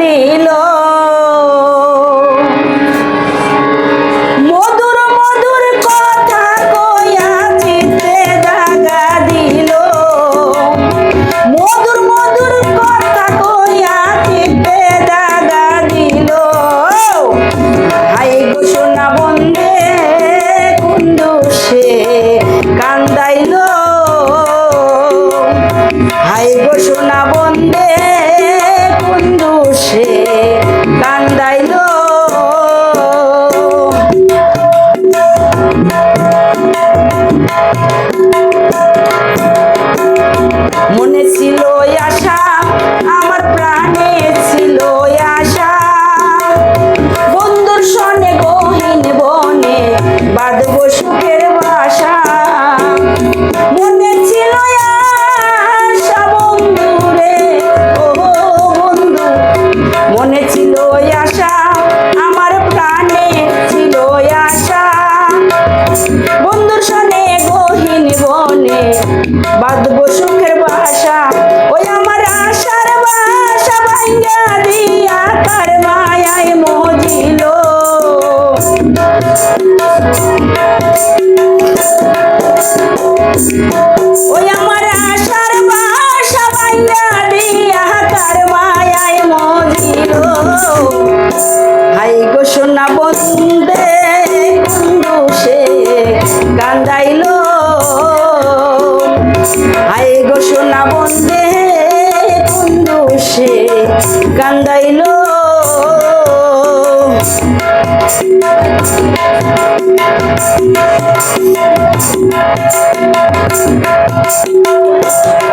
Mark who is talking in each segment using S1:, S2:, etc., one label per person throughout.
S1: দিল মনে ছিল সে কান্দাইল।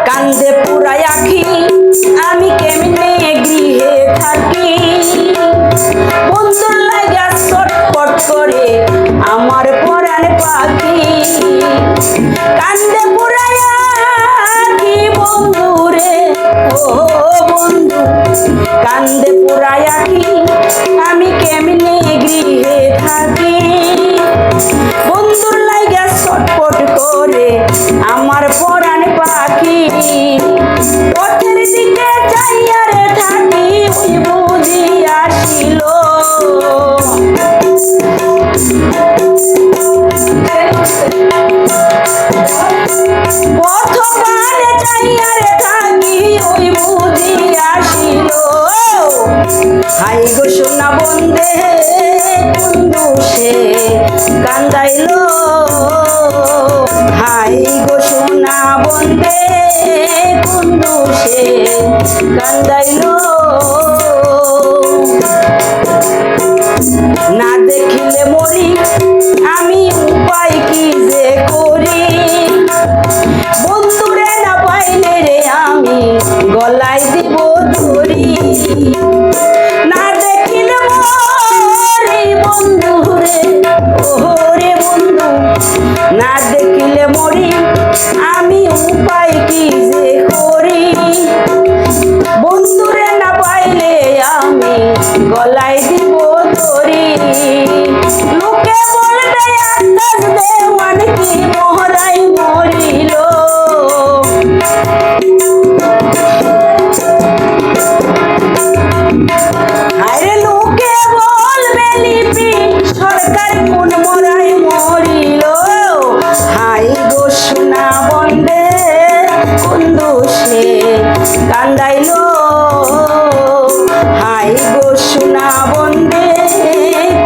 S1: কান্দে পুরাই আখি, আমি কেমনে গৃহে থাকি? বন্ধুর লাগা ছটপট করে আমার পরাণ পাখি। কান্দে পুরাই আখি বন্ধু রে ও কান্দে আখি আমি কেমনে গৃহে থাকি? বন্ধুর লাইগা ছটপট করে আমার পরাণ পাখি। পথ পানে যাইয়া রে থাকি হাই গো বন্দে বন্ধু সে হাই গো বন্দে বন্ধু সে কান্দাইল। না লোকে বলবে, আকাশ দেওয়ান কি মোহরাই মরিল আরে লোকে বলবে সরকার কোন মরাই হাই গো সোনা বন্দে, কোন দোষে কান্দাইল? হাই গো সোনা বন্দে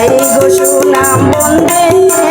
S1: হাই গো সোনা বন্দে।